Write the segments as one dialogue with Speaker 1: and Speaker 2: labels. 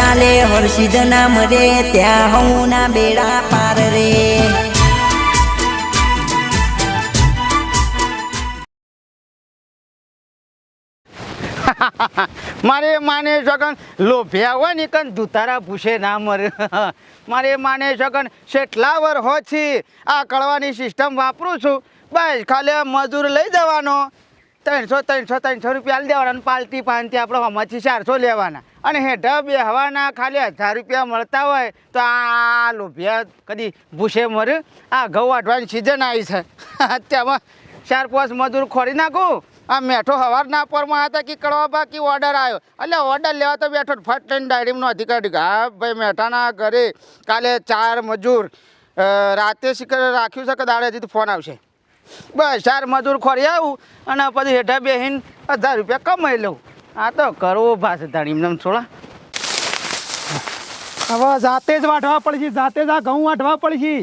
Speaker 1: ચાલે, હર્ષિદ નામ રે, ત્યાં હું ના બેડા પાર રે.
Speaker 2: મારે માને સગન લોભ્યા હોય ને કન દુતારા પૂછે ના મરે મારે માને સગન સેટલા વર હોછી આ કળવાની સિસ્ટમ વાપરું છું. બસ ખાલી મજૂર લઈ જવાનો. ત્રણસો ત્રણસો ત્રણસો રૂપિયા આલી દેવાના અને પાલટી પાનથી આપણે આમાંથી ચારસો લેવાના. અને હેઠા બે હવાના ખાલી હજાર રૂપિયા મળતા હોય તો આ લોભિયા કદી ભૂસે મરે, આ ઘઉં વાટવાની સિઝન આવી છે. તેમાં ચાર, પાંચ મજૂર ખોરી નાખું. આ મેઠો હવારના પરમાં હતા કે કડવા બાકી ઓર્ડર આવ્યો એટલે ઓર્ડર લેવા તો બેઠો ફટ લઈને ડાયરીનો અધિકારી હા ભાઈ મેઠાના ઘરે કાલે ચાર મજૂર રાતે શિખર રાખ્યું છે કે દાડે હજી ફોન આવશે. બસ, ચાર મજૂર ખોરી આવું અને પછી હેઠા બેહીને હજાર રૂપિયા કમાઈ લઉં. આ તો કરવો ભાષ ધાણી એમને છોડા.
Speaker 3: હવે જાતે જ વાઢવા પડશે જાતે જ આ ઘઉં વાઢવા પડશે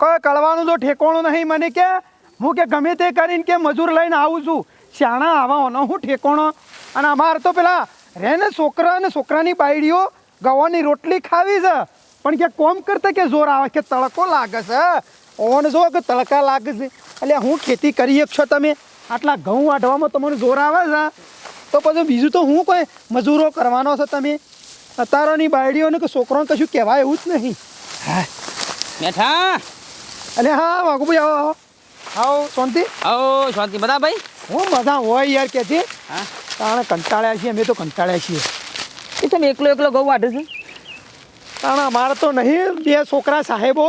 Speaker 3: કોઈ કળવાનું તો ઠેકોણું નહીં, મને કે, હું કે ગમે તે કરીને કે મજૂર લઈને આવું છું. શાણા આવવાનો હું ઠેકોણો. અને અમારે તો પેલા રે ને છોકરા અને છોકરાની બાયડીઓ ગવાની રોટલી ખાવી છે. પણ કે કોમ કરતા કે જોર આવે, કે તડકો લાગે છે. ઓન જો કે તડકા લાગે છે. એટલે હું ખેતી કરી શકશો તમે. આટલા ઘઉં વાઢવામાં તમને જોર આવે છે. તો પછી બીજું તો હું કોઈ મજૂરો કરવાનો છો તમે? અતારોની બાયડીઓને કે છોકરાઓને કશું કહેવાય એવું જ નહીં. હા.
Speaker 4: મેઠા.
Speaker 3: અરે હા વાઘુભાઈ આવો આવો. આવો શાંતિ.
Speaker 4: આવો શાંતિ. બધા ભાઈ?
Speaker 3: હું બધા હોય યાર કે છે
Speaker 4: હા.
Speaker 3: તાણે કંટાળ્યા છીએ અમે તો કંટાળ્યા છીએ.
Speaker 4: એ તમે એકલો એકલો ઘઉં વાઢે છે?
Speaker 3: તાણે અમારે તો નહીં બે છોકરા સાહેબો.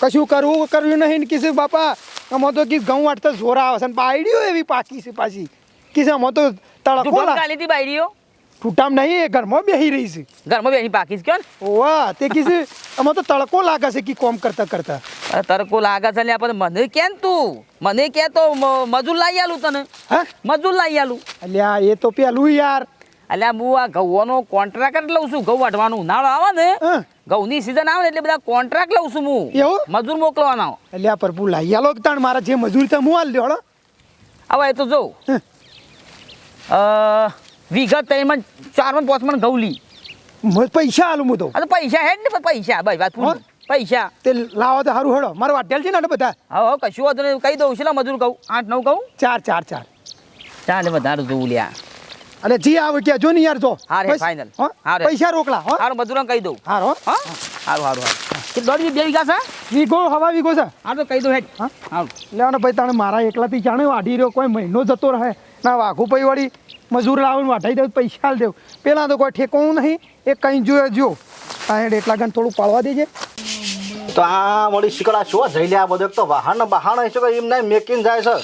Speaker 3: કશું કરવું કર્યું નહીં ને કીધું બાપા અમે તો કીધું ઘઉં વાટતા જોરા આવે છે અને બાયડીઓ એવી પાકી છે પાછી. કીધું અમે તો તડકો
Speaker 4: તું
Speaker 3: લા-
Speaker 4: કાલી હતી બાયડીઓ?
Speaker 3: ટૂટામ નહીં એ ઘરમાં બેહી રહી છે.
Speaker 4: ઘરમાં બેહી પાકી છે કેમ? ને
Speaker 3: વાહ તે કીધું અમે તો તડકો લાગે છે કે કોમ કરતા કરતા.
Speaker 4: અરે તરકો લાગે છે લે આપણે મને કેમ ને તું? મને કે તો મજૂર લાવી આલું તને.
Speaker 3: હા?
Speaker 4: મજૂર લાવી આલું.
Speaker 3: અલ્યા એ તો પેલું યાર.
Speaker 4: અલ્યા હું આ ઘઉંનો કોન્ટ્રાક્ટ લઉં છું. ઘઉં વાઢવાનું ઉનાળો આવે ને ઘઉંની સીઝન આવે ને એટલે બધા કોન્ટ્રાક્ટ લઉં છું હું.
Speaker 3: એવું?
Speaker 4: મજૂર મોકલવાના.
Speaker 3: અલ્યા પ્રભુ લાઈ. આલો તાણ મારા જે મજૂરી છે હું હાલ. દેવડો
Speaker 4: હવે એ તો જો. વિગત ત્રણ ચાર મણ પાંચ મણ ઘઉં લી
Speaker 3: પૈસા હાલું હું તો.
Speaker 4: આ પૈસા હે ને પૈસા ભાઈ વાત પૂરી. પૈસા.
Speaker 3: તે લાવો તો સારું હેડો મારું વાટેલ છે ને બધા.
Speaker 4: હા કશું વાંધો નહીં. કહી દઉં છે મજૂર કહું આઠ નવ કહું
Speaker 3: ચાર ચાર ચાર.
Speaker 4: ચાલે વધારે જોવું લ્યા.
Speaker 3: અને જી આવે કે જો ને યાર જો.
Speaker 4: હા રે, હારે
Speaker 3: હા
Speaker 4: રે.
Speaker 3: પૈસા રોકલા હો.
Speaker 4: હારું મજૂરોને કહી દઉં.
Speaker 3: હારો હા.
Speaker 4: હારું હારું સારું કે દોઢ બે વીઘા છે?
Speaker 3: વીઘો હવા વીઘો છે?
Speaker 4: હા તો કહી દઉં હેડ.
Speaker 3: હા?
Speaker 4: સારું
Speaker 3: લેવાનો ભાઈ તાણે મારા એકલાથી જાણે વાઢી રહ્યો કોઈ મહિનો જતો રહે. ના વાઘું પૈ વળી મજૂર લાવીને વાઢાઈ દઉં પૈસા દેવ દેવું. પેલા તો કોઈ ઠેકવું નહીં એ કંઈ જોયો જો. આ હેડ એટલા ગણ થોડું પાળવા દેજે.
Speaker 5: તો આ વળી શીકડા શું? જઈ લે આ બધો તો વાહન બહાણ છે એમ નહીં મેકિંગ જાય છે.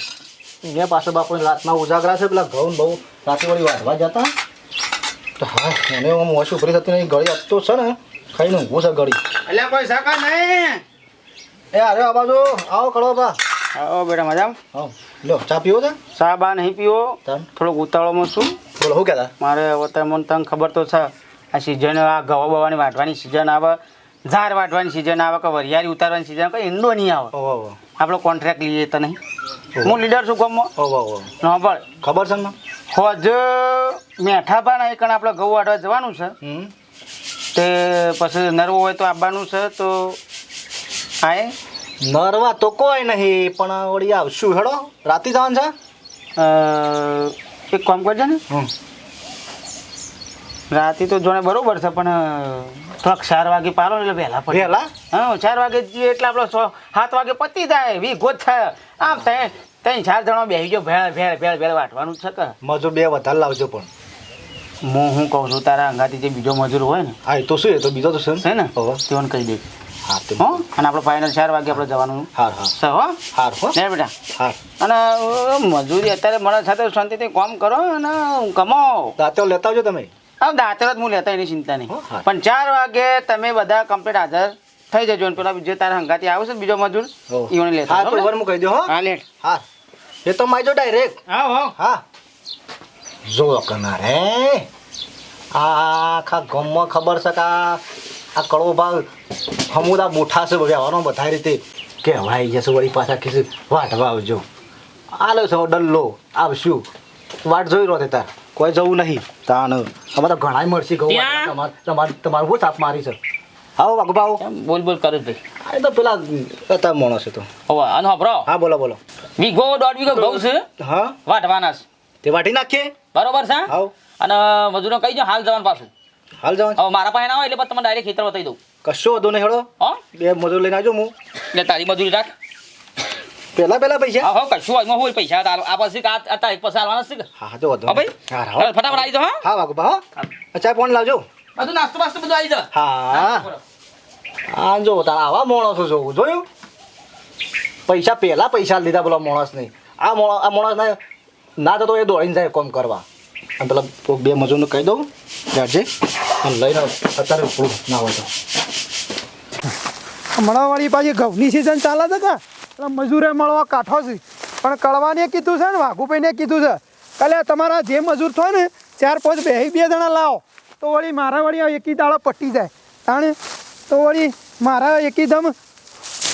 Speaker 5: મેં પાછો બાપુ રાતના ઉજાગરા છે પેલા ઘઉં બહુ રાતે વળી વાઢવા જતા. તો હા એને આમ ઓછું ઉભરી થતી નહીં ગળી આપતો છે ને ખાઈને ઊભું છે ગળી.
Speaker 2: એટલે કોઈ શાકા નહીં.
Speaker 5: એ અરે આ બાજુ આવો કળો બા.
Speaker 2: આવો બેટા મજામાં?
Speaker 5: હા લો ચા પીવો છે?
Speaker 2: ચા બા નહીં પીવો. થોડોક ઉતાવળમાં છું.
Speaker 5: બોલો શું કહેતા?
Speaker 2: મારે હવે મને તને ખબર તો છે. આ સિઝન આ ઘઉં બવાની વાટવાની સિઝન આવે. ઝાર વાટવાની સિઝન આવે કે વરિયાળી ઉતારવાની સિઝન કઈ ઈંડો નહીં આવે.
Speaker 5: ઓહો.
Speaker 2: આપણો કોન્ટ્રાક્ટ લઈએ તો નહીં. હું લીડર છું ગામમાં. નોબળ
Speaker 5: ખબર છે
Speaker 2: હોજ મેઠા પણ એક આપણે ઘઉં વાઢવા જવાનું છે તે પછી નરવો હોય તો આવવાનું છે તો આય.
Speaker 5: નરવા તો કોઈ નહીં પણ વળી આવશું હેડો. રાતે જવાનું છે?
Speaker 2: એક કામ કરજો ને. રાતે તો જોણે બરોબર છે પણ થોડાક ચાર વાગે પાલો એટલે વહેલા પડે.
Speaker 5: વહેલા?
Speaker 2: હા ચાર વાગે જઈએ એટલે આપણો સો સાત વાગે પતી જાય વી ગોત થાય. આમ ત્યાં ત્યાં ચાર જણા બેસી ગયો ભેળ ભેળ ભેળ ભેળ વાટવાનું છે કે?
Speaker 5: મજો બે વધારે લાવજો પણ.
Speaker 2: હું હું કહું છું તારા અંગાથી જે બીજો મજૂર હોય ને.
Speaker 5: હા એ તો શું એ તો બીજો તો છે
Speaker 2: છે ને? તેઓને કહી દે.
Speaker 5: હા તે.
Speaker 2: હો અને આપણે ફાઇનલ ચાર વાગે આપણે જવાનું
Speaker 5: હાર હા
Speaker 2: હો.
Speaker 5: હાર હો.
Speaker 2: ને બેટા.
Speaker 5: હાર.
Speaker 2: અને મજૂરી અત્યારે મને સાથે શાંતિથી કામ કરો અને કમાઓ
Speaker 5: દાંતો લેતા આવજો તમે.
Speaker 2: હા દાતર જ હું લેતા એની ચિંતા નહીં. પણ ચાર વાગે તમે બધા કમ્પ્લીટ હાજર થઈ જજો અને પેલા બીજો તારા હંગાતી આવશે ને બીજો મજૂર
Speaker 5: હો.
Speaker 2: ઈવોને લેતા
Speaker 5: હા તો
Speaker 2: હો
Speaker 5: કહી દો હો.
Speaker 2: હા લેટ.
Speaker 5: હા. એ તો માજો ડાયરેક્ટ
Speaker 2: હા હો.
Speaker 5: હા. જો કના રે આખા ગામમાં ખબર છે કે આ આ કડવો ભાગ હમુદા મોઠા છે વ્યવહારનો બધા રીતે કહેવાય જશે વળી પાછા કીધું વાટવા આવજો આલો છો ડલ્લો આવશું. વાટ જોઈ રહ્યો તે તાર. કોઈ જવું નહીં. તાણ. અમારે તો ઘણાય મળશે ઘઉં
Speaker 4: ત્યાં?
Speaker 5: તમારે તમારે તમારે શું સાપ મારી છે આવો વાઘ
Speaker 4: ભાવ. બોલ બોલ કરે ભાઈ
Speaker 5: આ તો પેલા હતા માણસ છે તો
Speaker 4: હવે અને હબરો
Speaker 5: હા બોલો બોલો.
Speaker 4: વીઘો દોઢ વીઘો ઘઉં છે?
Speaker 5: હા.
Speaker 4: વાટવાના છે.
Speaker 5: તે વાટી નાખીએ?
Speaker 4: બરોબર છે?
Speaker 5: આવો.
Speaker 4: અને મજૂરો કહી દો હાલ જવાનું પાછું.
Speaker 5: હાલ જવાનું.
Speaker 4: હવે મારા પાસે ના હોય એટલે પછી તમને ડાયરેક્ટ ખેતર બતાવી દઉં.
Speaker 5: કશો વધુ નહીં હેડો.
Speaker 4: હો?
Speaker 5: બે મજૂર લઈને આવજો હું.
Speaker 4: એટલે તારી મજૂરી રાખ.
Speaker 5: પહેલા પેલા પૈસા?
Speaker 4: હા કશું હોય હોય પૈસા. તારો આ પછી આ આ તારીખ પછી હાલવાના છે
Speaker 5: હા જો તો વધુ
Speaker 4: ભાઈ?
Speaker 5: હા
Speaker 4: ફટાફટ આવી જાઓ હા.
Speaker 5: હા વાઘુબા હા. ચા પાણી લાવજો.
Speaker 4: બધું નાસ્તો બાસ્તો બધું આવી જાય
Speaker 5: હા. હા જો તારા આવા માણસો જોવું જોયું? પૈસા પહેલા પૈસા લીધા પેલા માણસ નહીં આ માણસ આ માણસ ના ના તો એ દોડીને જાય કોમ કરવા. અને પેલા બે મજૂરનું કહી દઉં જાજે. અને લઈને અત્યારે ઉપડું ના હોય તો.
Speaker 3: હમણાં વાળી પાછી ઘઉંની સિઝન ચાલે છે કે? એટલે મજૂરે મળવા કાઠો છે. પણ કળવાને કીધું છે ને, વાઘુભાઈને કીધું છે, કાલે તમારા જે મજૂર થાય ને, ચાર પાંચ બે બે જણા લાવો. તો વળી મારા વળી એકી દાડો પટી જાય. તાણે? તો વળી મારા એકીદમ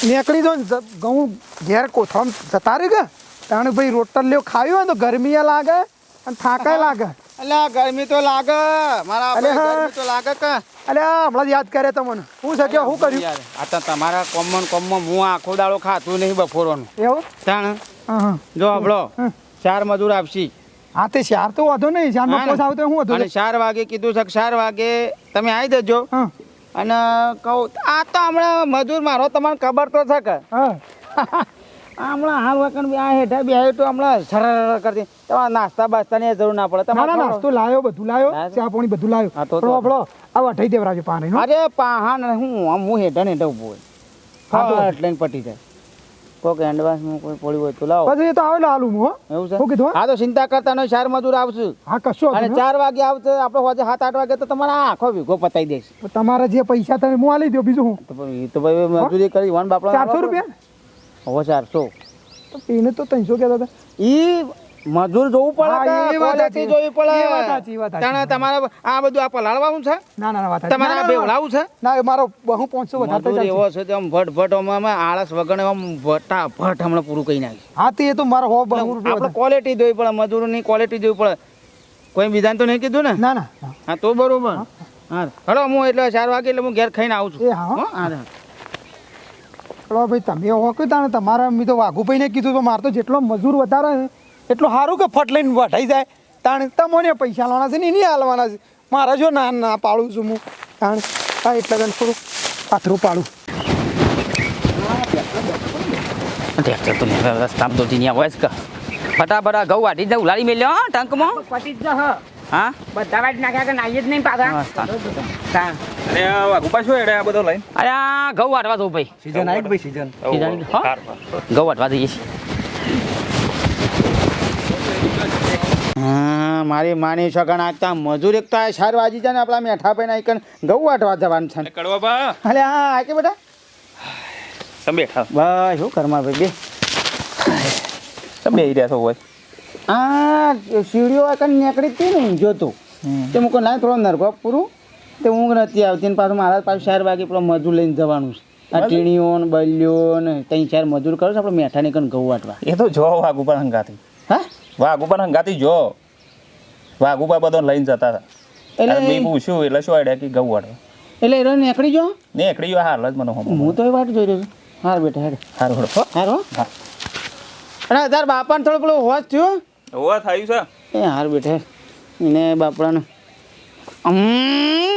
Speaker 3: નીકળી દો ને ઘઉં ઘેર કોથળામાં જતા રહી કે તાણે ભાઈ રોટલીઓ ખાવી હોય તો ગરમીએ લાગે અને થાકાય લાગે.
Speaker 2: અલ્યા ગરમી તો લાગે. મારા ગરમી તો લાગે કે?
Speaker 3: અલે આ હમણાં યાદ કરે તમને. હું છે કે શું કર્યું?
Speaker 2: આ તો તમારા કોમન કોમમાં હું આખો દાડો ખાતું નહીં બફોરોનું
Speaker 3: એવું?
Speaker 2: તાણ?
Speaker 3: હા હા.
Speaker 2: જો આપણો. ચાર મજૂર આપશી.
Speaker 3: હા તે ચાર તો વધુ નહીં.
Speaker 2: હા ને?
Speaker 3: પોસ આવતો હું હતો
Speaker 2: ચાર વાગે કીધું છે ચાર વાગે તમે આવી જજો અને કહું આ તો હમણાં મજૂર મારો તમને ખબર તો છે કે?
Speaker 3: હા.
Speaker 2: હમણાં હાલ વખત આ હેઠા બી તો હમણાં સરળ કરતી. તમારે નાસ્તા બાસ્તાની જરૂર ના પડે. તમારે
Speaker 3: નાસ્તો લાયો બધું લાયો? ચા પાણી બધું લાયો.
Speaker 2: હા, તો-
Speaker 3: પણ આપણો આ વઠાઈ દેવરાજો પાણી નો
Speaker 2: અરે પાહાણ હું આમ હું હેઠા ને હેઠા ઊભો હોય. એટલે પટી જાય. કોઈક એડવાન્સમાં કોઈ પોળી હોય તો લાવો.
Speaker 3: પછી તો આવે હાલું હું.
Speaker 2: એવું છે?
Speaker 3: હું કીધું હા.
Speaker 2: તો ચિંતા કરતા નહીં ચાર મજૂર આવશું.
Speaker 3: હા કશું
Speaker 2: અને ચાર વાગે આવશે આપણે હોજે સાત આઠ વાગે તો તમારા આખો વીઘો પતાઈ દઈશ
Speaker 3: તમારા જે પૈસા તમે હું આલી દો બીજું હું.
Speaker 2: તો ભાઈ મજૂરી કરી વન બાપડા
Speaker 3: ચારસો રૂપિયા?
Speaker 2: હવે ચારસો.
Speaker 3: તો તો ત્રણસો કહેતા હતા.
Speaker 2: એ મજૂર જોવું પડે
Speaker 3: એ વાત
Speaker 2: ક્વોલિટી. જોવી પડે. તાણે તમારે આ બધું આ પલાળવાનું છે?
Speaker 3: ના ના વાત.
Speaker 2: તમારે આ બેવડાવું છે?
Speaker 3: ના મારો બહુ પાંચસો વધારે
Speaker 2: એવો છે કે આમ ભટ ભટ અમે આળસ વગર આમ ભટા ભટ હમણાં પૂરું કરી નાખી
Speaker 3: હા તે એ તો મારો હો બહુ
Speaker 2: આપણે ક્વોલિટી જોવી પડે મજૂરની ક્વોલિટી જોવી પડે. કોઈ બીજાને તો નહીં કીધું ને?
Speaker 3: ના ના.
Speaker 2: હા તો બરોબર. હા. હલો હું એટલે ચાર વાગે એટલે હું ઘેર ખાઈને આવું છું.
Speaker 3: હા, હો. ચલો ભાઈ તમે ઓકતા ને તમારા મેં તો વાઘુભાઈને કીધું તો મારે તો જેટલો મજૂર વધારે છે એટલું સારું કે ફટ લઈને વઢાઈ જાય. તાણે તમને પૈસા લાવવાના છે ને એની હાલવાના છે. મારા જો ના ના પાડું છું હું. તાણે હા એટલે તને થોડું પાથરું પાડું.
Speaker 4: ટ્રેક્ટર તો નહીં જીની આવે છે કે. ફટાફટ ઘઉં વાટી જ ઉલાડી મેલ્યો ટંકમાં.
Speaker 6: ફટી જ હ.
Speaker 4: હા?
Speaker 6: બધા વાટ નાખ્યા કે નાઈએ જ નહીં પાછા.
Speaker 4: હા, સારું.
Speaker 6: તાણ.
Speaker 4: અરે આ ઘઉં વાટવા દઉં ભાઈ.
Speaker 5: સીઝન આવી ભાઈ સીઝન.
Speaker 4: સીધાની- હો? ઘઉં વાટવા દઈએ
Speaker 2: હા મારી માની સગણ આગતા મજૂર એક તો આ ચાર વાજી જાય ને આપણા મેઠા પૈના એક ઘઉં વાટવા જવાનું છે.
Speaker 7: કડવા બા.
Speaker 2: હા આ કે બેટા?
Speaker 7: તમે બેઠા.
Speaker 2: બસ શું કરમા ભાઈ બે?
Speaker 7: તમે રહ્યા છો હોય
Speaker 2: આ સીડીઓ આ કઈ નીકળી હતી ને જોતું. તે મૂકો ના થોડો નરગો પૂરું. તે ઊંઘ નથી આવતી ને પાછું મારા પાછું ચાર વાગે પેલો મજૂર લઈને જવાનું છે. આ ટીણીઓ ને બલ્યો ને ત્રણ ચાર મજૂર કરો છો આપણે મેઠા ની કણ ઘઉં વાટવા.
Speaker 7: એ તો જો વાઘ ઉપર હંગાતી.
Speaker 2: હા?
Speaker 7: વાઘ ઉપર હંગાતી જો. વાઘ ઉપર બધો લઈને જતા હતા.
Speaker 2: એટલે
Speaker 7: મેં પૂછ્યું એટલે શું આઈડિયા કે ગૌ વાળો
Speaker 2: એટલે એ નીકળી જો?
Speaker 7: ને એકડી ગયો હાલ જ મને
Speaker 2: હું તો એ વાટ જોઈ રહ્યો છું. હાર બેટા હાર. હાર હો.
Speaker 7: હા.
Speaker 2: તાર બાપાને થોડો પેલો હોશ થયો?
Speaker 7: હોવા થયું છે?
Speaker 2: એ હાર બેઠે. એને બાપડાને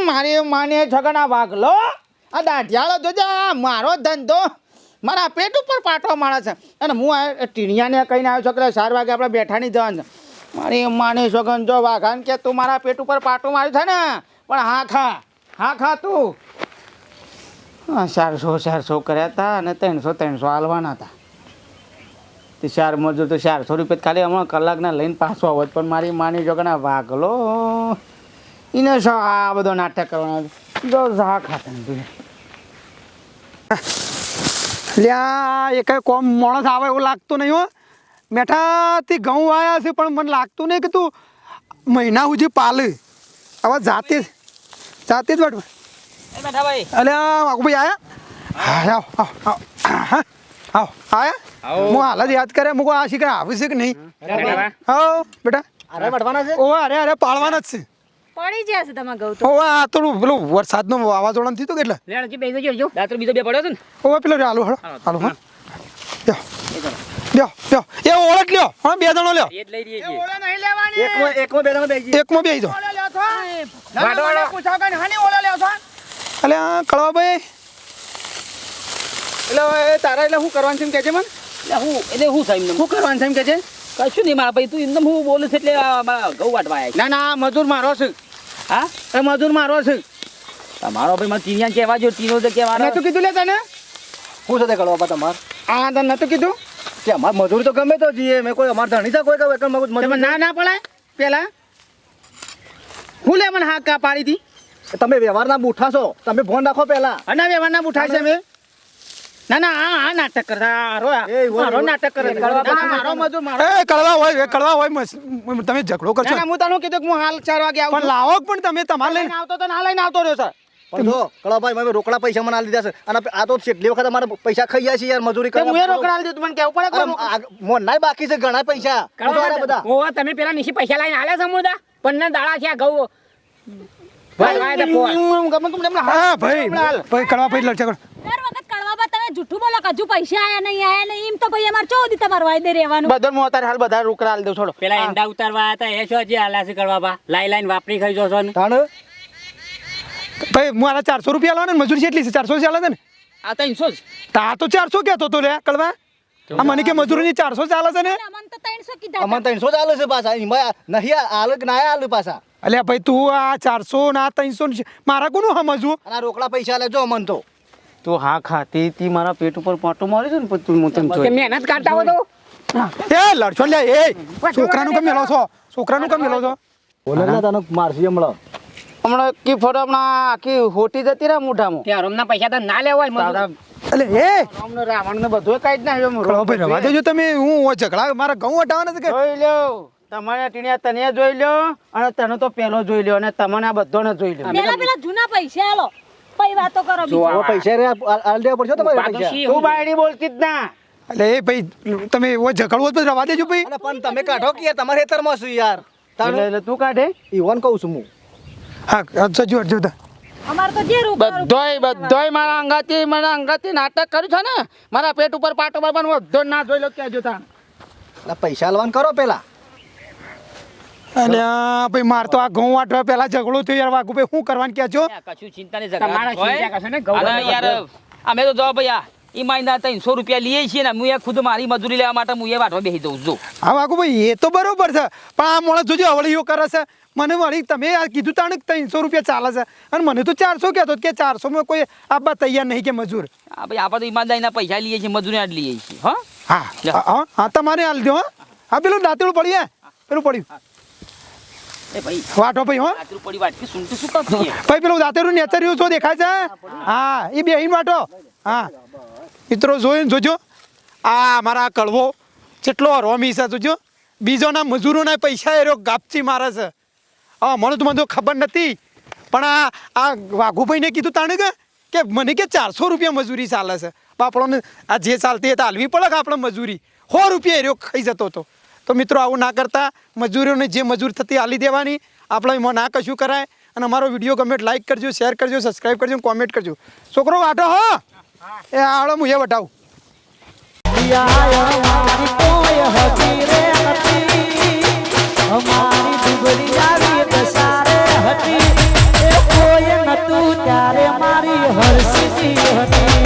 Speaker 2: મારી માને છગના ભાગલો આ દાઢિયાળો જોજે મારો ધંધો. મારા પેટ ઉપર પાટો મારે છે. અને હું ટીણિયાને કહીને આવ્યો છોકરા ચાર વાગે આપણે બેઠાની જવાનું મારી માની છગન જો વાઘાન કે તું મારા પેટ ઉપર પાટું માર્યું છે ને, પણ હા ખા હા ખા તું. ચારસો ચારસો કર્યા હતા અને ત્રણસો ત્રણસો હાલવાના હતા. તે ચાર મજૂર તો ચારસો રૂપિયા ખાલી હમણાં કલાકના લઈને પાછો આવત પણ મારી માની જોગના વાગલો એને શો આ બધો નાટક કરવાનો જો ઝા ખાતા.
Speaker 3: લ્યા એ કઈ કોમ માણસ આવે એવું લાગતું નહીં હો. મેઠાથી ઘઉં આવ્યા છે પણ મને લાગતું નહીં કે તું મહિના સુધી પાલે. હવે જાતે જ- જાતે જ વાટવા અલ્યા વાઘુભાઈ આયા? હા આવ આવ આવ. હા. આવ. આયા? હું હાલ જ યાદ કરે મુકો આ શીખર આવે છે કે નહીં? હા બેટા
Speaker 5: અરે પડવાના છે?
Speaker 3: ઓ અરે અરે પાળવાના જ છે.
Speaker 8: પડી જશે તમારે તો.
Speaker 3: આ થોડું પેલું વરસાદનો વાવાઝોડાનું થયું એટલે?
Speaker 6: લેણ હજી બેસી જોજો
Speaker 4: દાંતરો બીજો બે પડ્યો છે ને.
Speaker 3: પેલો હાલો હળો હાલો હા. લ્યો. લ્યો લ્યો. એ ઓળખ લ્યો. હા બે જણો લ્યો.
Speaker 4: એ જ લઈ રહીએ
Speaker 2: એ ઓળો નહીં લેવાની.
Speaker 5: એકમાં એકમાં બે જણા બેસી
Speaker 3: એકમાં બેસી
Speaker 2: ઓળો લ્યો છો. ના, ના, મને પૂછો કે હાની ઓળો લ્યો છો?
Speaker 3: એટલે આ કળવાભાઈ.
Speaker 2: એટલે હવે તારા એટલે શું કરવાનું છે એમ છે મને?
Speaker 4: એટલે હું એટલે હું સાહેબ
Speaker 2: શું કરવાનું છે એમ છે
Speaker 4: કશું નહીં મારા ભાઈ તું એમને હું બોલું છું એટલે ઘઉં વાટવા આવ્યા
Speaker 2: ના ના મજૂર મારો છે.
Speaker 4: હા?
Speaker 2: એ મજૂર મારો છે.
Speaker 4: તમારો ભાઈ મને ચીનિયા કહેવા જો ટીનો તો કહેવા
Speaker 2: નતું કીધું લે તને?
Speaker 5: શું સાથે કરવા કળવા તમાર?
Speaker 2: આ તને નતું કીધું?
Speaker 5: કે અમાર મજૂર તો ગમે તો જીએ મેં કોઈ અમાર ધણી તો કોઈ કે એકમ મજૂર
Speaker 2: ના ના પડાય પેલા. હું લે મને હા કા પાડી હતી
Speaker 5: તમે વ્યવહારના બુઠા છો તમે ફોન રાખો પહેલા
Speaker 2: અને વ્યવહારના બુઠા છે મેં ના ના આ નાટક કરતા મારો નાટક કરે.
Speaker 5: એ, કળવા
Speaker 2: ના, ના, મારો મજૂર મારો
Speaker 3: એ કળવા હોય કળવા હોય તમે ઝઘડો કરશો.
Speaker 2: ના હું તને કીધું કે હું હાલ ચાર વાગે આવું
Speaker 3: પણ લાવો પણ તમે? તમારે
Speaker 2: લઈને આવતો તો ના લઈને આવતો રહ્યો સર.
Speaker 5: પણ જો કળાભાઈ મેં રોકડા પૈસા મને આલી દીધા છે. અને આ તો વખત અમારે પૈસા ખાઈ ગયા છે યાર મજૂરી
Speaker 2: તે હું રોકડા આલી દીધું મને કેવું પડે કે રોકડા?
Speaker 5: બાકી છે ઘણા પૈસા. બધા.
Speaker 6: તમે પેલા નીચે પૈસા લઈને આલ્યા સમુદા પન્ના દાડા છે ઘઉં ભાઈ ભાઈ
Speaker 3: ભાઈ ભાઈ લડશે કર
Speaker 8: દર વખત કડવા તમે જૂઠું બોલો કે હજુ પૈસા આયા નહીં આયા નહીં એમ તો ભાઈ અમાર ચૌદી તમારો વાયદે રહેવાનું?
Speaker 2: બધો હું અત્યારે હાલ બધા રોકડા આલી દઉં છોડો.
Speaker 6: પેલા ઈંડા ઉતારવા હતા એ શું હજી આલા છે કરવા બા? લાઈ લાઈન વાપરી ખાઈ જશો ને
Speaker 5: તાણ?
Speaker 3: ભાઈ મારા ચારસો રૂપિયા લાવો ને મજૂરી કેટલી છે ચારસો ચાલે છે ને?
Speaker 4: આ ત્રણસો જ.
Speaker 3: તા તો ચારસો કહેતો તો લે કળવા. મને કે મજૂરી ચારસો ચાલે છે ને?
Speaker 8: અમને ત્રણસો
Speaker 5: ચાલે છે પાછા નહીં આલે ના આલે પાછા.
Speaker 3: અલ્યા ભાઈ તું આ ચારસો ના ત્રણસો મારા કોનું સમજવું?
Speaker 5: આ રોકડા પૈસા લેજો અમન તો.
Speaker 2: તું હા ખાતી તી મારા પેટ ઉપર પાટો મારી છે ને પછી હું તને જોઈ.
Speaker 6: મહેનત કરતા હો તો?
Speaker 3: એ લડશો લે એ છોકરાનું કેમ મેલો છો? છોકરાનું કેમ મેલો છો?
Speaker 5: બોલે ના તને મારસી હમણાં.
Speaker 2: હમણાં કી ફોટો હમણાં આખી હોટી જતી રહે મોઢામાં.
Speaker 6: ત્યાં રોમના પૈસા તો ના લેવાય મજૂર.
Speaker 2: તાવડા
Speaker 3: એ!
Speaker 2: રામને રાવણને બધું કાઢી જ
Speaker 3: ના રવા દેજો તમે હું ઓ ઝઘડા મારા ઘઉં હટાવવાના છે કે?
Speaker 2: જોઈ લ્યો તમારા ટીણિયા તને જોઈ લ્યો અને તને તો પેલો જોઈ લ્યો અને તમને આ બધો ને જોઈ લ્યો.
Speaker 8: પેલા પેલા જૂના પૈસા આલો. પછી વાતો કરો બીજી.
Speaker 5: પૈસા રે આલ દેવા પડશે તમારે પૈસા?
Speaker 2: તું બાયડી બોલતી જ ના.
Speaker 3: એટલે એ ભાઈ તમે ઓ ઝઘડવો તો રવા દેજો ભાઈ.
Speaker 5: પણ તમે કાઢો કે તમારે હેતરમાં છું યાર?
Speaker 2: એટલે તું કાઢે?
Speaker 5: ઈવન કહું છું હું.
Speaker 3: હા સજુ હટજો તા
Speaker 8: અમારે તો જે રૂપ
Speaker 2: બધોય બધોય મારા અંગાથી મારા અંગાથી નાટક કર્યું છે ને? મારા પેટ ઉપર પાટો બારવાનું બધો ના જોઈ લો ક્યાં જોતા.
Speaker 5: પૈસા લેવાનું કરો પેલા.
Speaker 3: અને ભાઈ માર તો આ ઘઉં વાટવા પહેલા ઝઘડો થયો યાર. વાઘુ ભાઈ શું કરવાનું કે છો?
Speaker 4: કશું ચિંતા નહીં
Speaker 6: તમારા ચિંતા ને ઘઉં
Speaker 4: યાર અમે તો જો ભાઈ આ ઈમાનદાર ત્રણસો રૂપિયા લઈએ છીએ ને હું એ ખુદ મારી મજૂરી લેવા માટે હું એ વાટવા બેસી દઉં છું.
Speaker 3: હા વાઘુ ભાઈ એ તો બરોબર છે. પણ આ મોણસ જોજો અવળીઓ કરે છે. મને વળી તમે આ કીધું તાણે ત્રણસો રૂપિયા ચાલે છે. અને મને તો ચારસો કહેતો કે ચારસોમાં કોઈ આપવા તૈયાર નહીં કે મજૂર.
Speaker 4: હા ભાઈ આપણે તો ઈમાનદારીના પૈસા લઈએ છીએ મજૂરી આ લઈએ છીએ હા?
Speaker 3: હા હા તમારે હાલ દો હા. હા પેલું દાંતેલું પડી હે. પેલું પડ્યું વાટો ભાઈ હો. ભાઈ પેલું દાંતેલું નેચર્યું છો દેખાય છે? હા એ બેહીન વાટો. હા. મિત્રો જોઈને જોજો. આ મારા કળવો કેટલો રોમી છે જોજો. બીજોના મજૂરોના પૈસા એ રહ્યો ગાપચી મારે છે. હા મને તો મને તો ખબર નથી. પણ આ આ વાઘુભાઈને કીધું તાણે કે કે મને કે ચારસો રૂપિયા મજૂરી ચાલે છે. બાપડોને આ જે ચાલતી એ તો હાલવી પડે કે આપણે મજૂરી. સો રૂપિયા એરો ખાઈ જતો હતો. તો મિત્રો, આવું ના કરતા. મજૂરીઓને જે મજૂર થતી હાલી દેવાની, આપણે એમાં ના કશું કરાય. અને અમારો વીડિયો ગમે લાઈક કરજો શેર કરજો સબસ્ક્રાઈબ કરજો કોમેન્ટ કરજો. છોકરો વાટો હો? એ આળો હું એ વટાવું
Speaker 9: હતી મારી હરસી હતી